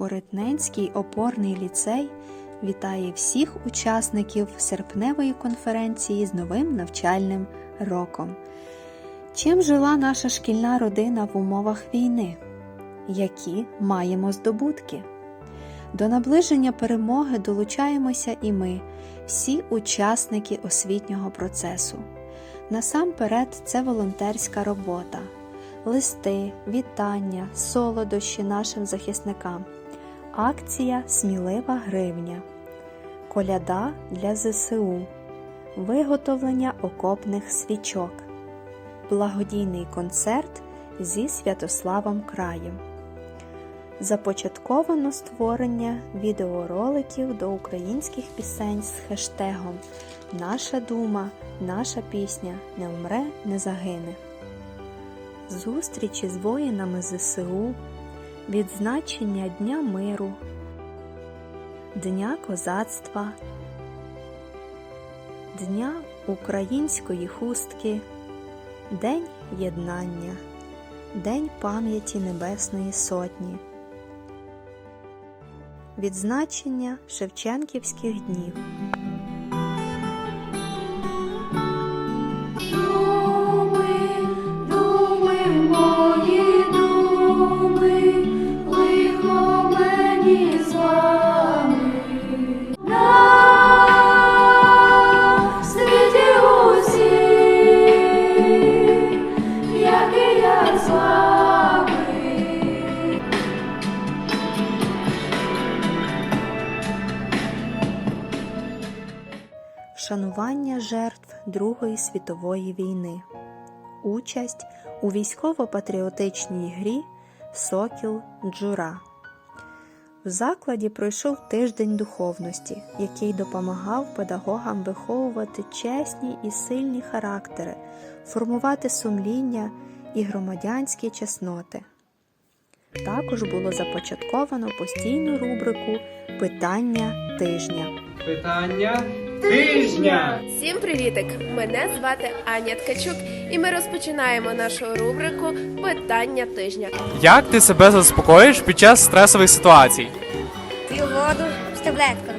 Коритненський опорний ліцей вітає всіх учасників серпневої конференції з новим навчальним роком. Чим жила наша шкільна родина в умовах війни? Які маємо здобутки? До наближення перемоги долучаємося і ми, всі учасники освітнього процесу. Насамперед, це волонтерська робота, листи, вітання, солодощі нашим захисникам, акція Смілива гривня, коляда для ЗСУ, виготовлення окопних свічок, благодійний концерт зі Святославом Краєм. Започатковано створення відеороликів до українських пісень з хештегом Наша дума, наша пісня не вмре, не загине. Зустрічі з воїнами ЗСУ, відзначення Дня миру, Дня козацтва, Дня української хустки, День єднання, День пам'яті Небесної Сотні. Відзначення Шевченківських днів. Вшанування жертв Другої світової війни, участь у військово-патріотичній грі Сокіл Джура. В закладі пройшов тиждень духовності, який допомагав педагогам виховувати чесні і сильні характери, формувати сумління і громадянські чесноти. Також було започатковано постійну рубрику Питання тижня. Питання тижня. Всім привітик! Мене звати Аня Ткачук, і ми розпочинаємо нашу рубрику Питання тижня. Як ти себе заспокоїш під час стресових ситуацій? П'ю воду з таблетками.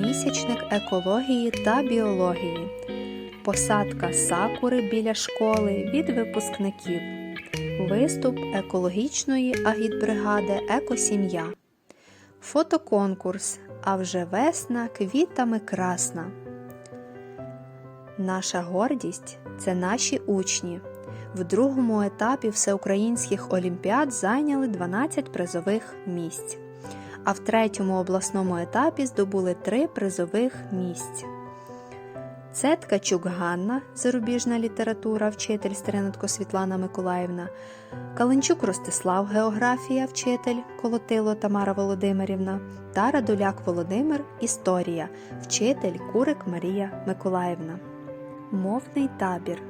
Місячник екології та біології. Посадка сакури біля школи від випускників. Виступ екологічної агітбригади Екосім'я. Фотоконкурс. А вже весна квітами красна. Наша гордість це наші учні. В другому етапі всеукраїнських олімпіад зайняли 12 призових місць а в третьому обласному етапі здобули три призових місць. Це Ткачук Ганна, зарубіжна література, вчитель Стеренотко Світлана Миколаївна, Каленчук Ростислав, географія, вчитель Колотило Тамара Володимирівна та Радуляк Володимир, історія, вчитель Курик Марія Миколаївна. Мовний табір.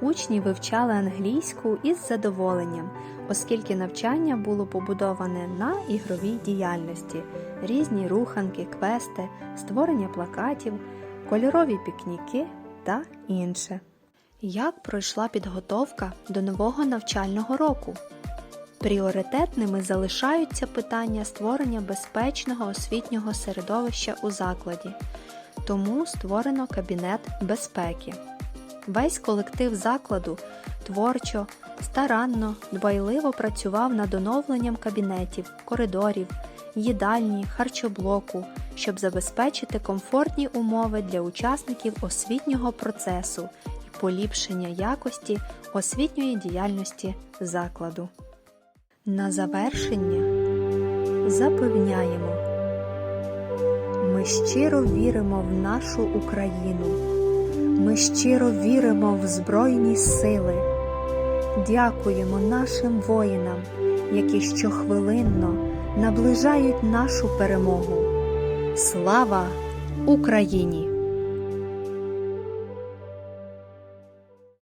Учні вивчали англійську із задоволенням, оскільки навчання було побудоване на ігровій діяльності, різні руханки, квести, створення плакатів, кольорові пікніки та інше. Як пройшла підготовка до нового навчального року? Пріоритетними залишаються питання створення безпечного освітнього середовища у закладі, тому створено кабінет безпеки. Весь колектив закладу творчо, старанно, дбайливо працював над оновленням кабінетів, коридорів, їдальні, харчоблоку, щоб забезпечити комфортні умови для учасників освітнього процесу і поліпшення якості освітньої діяльності закладу. На завершення запевняємо, ми щиро віримо в нашу Україну. Ми щиро віримо в Збройні сили. Дякуємо нашим воїнам, які щохвилинно наближають нашу перемогу. Слава Україні!